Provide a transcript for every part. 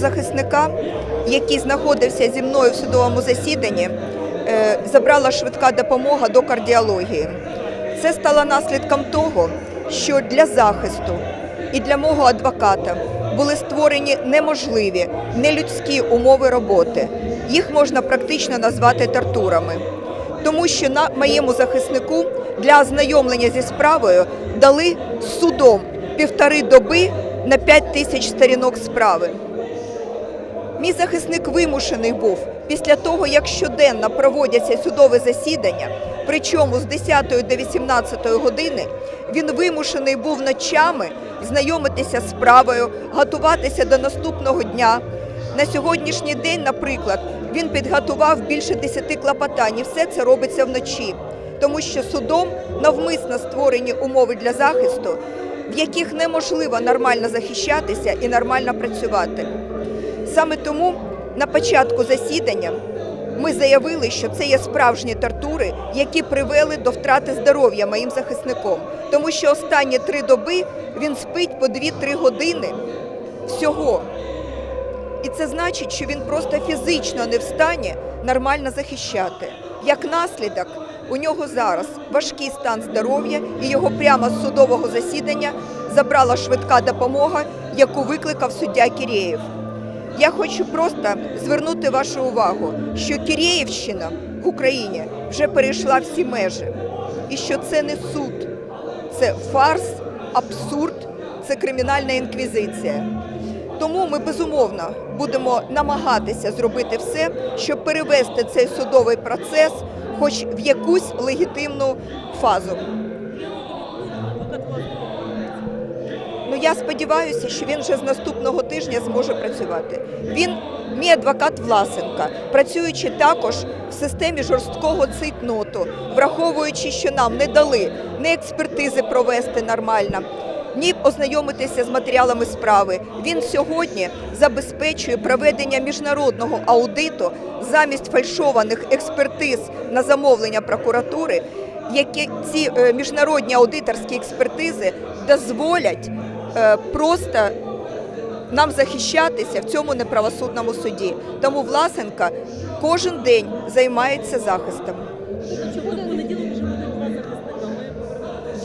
захисника, який знаходився зі мною в судовому засіданні, е, забрала швидка допомога до кардіології. Це стало наслідком того, що для захисту і для мого адвоката були створені неможливі, нелюдські умови роботи. Їх можна практично назвати тортурами. Тому що на моєму захиснику для ознайомлення зі справою дали судом півтори доби на 5 тисяч сторінок справи. Мій захисник вимушений був після того, як щоденно проводяться судові засідання, причому з 10 до 18 години, він вимушений був ночами знайомитися з справою, готуватися до наступного дня. На сьогоднішній день, наприклад, він підготував більше 10 клопотань, і все це робиться вночі, тому що судом навмисно створені умови для захисту, в яких неможливо нормально захищатися і нормально працювати. Саме тому на початку засідання ми заявили, що це є справжні тортури, які привели до втрати здоров'я моїм захисником, тому що останні три доби він спить по 2-3 години всього. І це значить, що він просто фізично не в стані нормально захищати. Як наслідок, у нього зараз важкий стан здоров'я, і його прямо з судового засідання забрала швидка допомога, яку викликав суддя Кірєєв. Я хочу просто звернути вашу увагу, що Кірєївщина в Україні вже перейшла всі межі, і що це не суд, це фарс, абсурд, це кримінальна інквізиція. Тому ми безумовно будемо намагатися зробити все, щоб перевести цей судовий процес, хоч в якусь легітимну фазу. Я сподіваюся, що він вже з наступного тижня зможе працювати. Він мій адвокат Власенка, працюючи також в системі жорсткого цитноту, враховуючи, що нам не дали ні експертизи провести нормально, ні ознайомитися з матеріалами справи. Він сьогодні забезпечує проведення міжнародного аудиту замість фальшованих експертиз на замовлення прокуратури, які ці е, міжнародні аудиторські експертизи дозволять просто нам захищатися в цьому неправосудному суді. Тому Власенка кожен день займається захистом.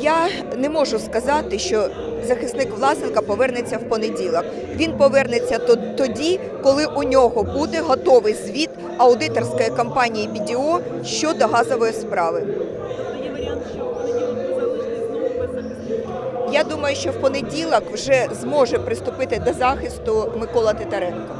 Я не можу сказати, що захисник Власенка повернеться в понеділок. Він повернеться то- тоді, коли у нього буде готовий звіт аудиторської компанії BDO щодо газової справи. Є варіант, що Я думаю, що в понеділок вже зможе приступити до захисту Микола Титаренко.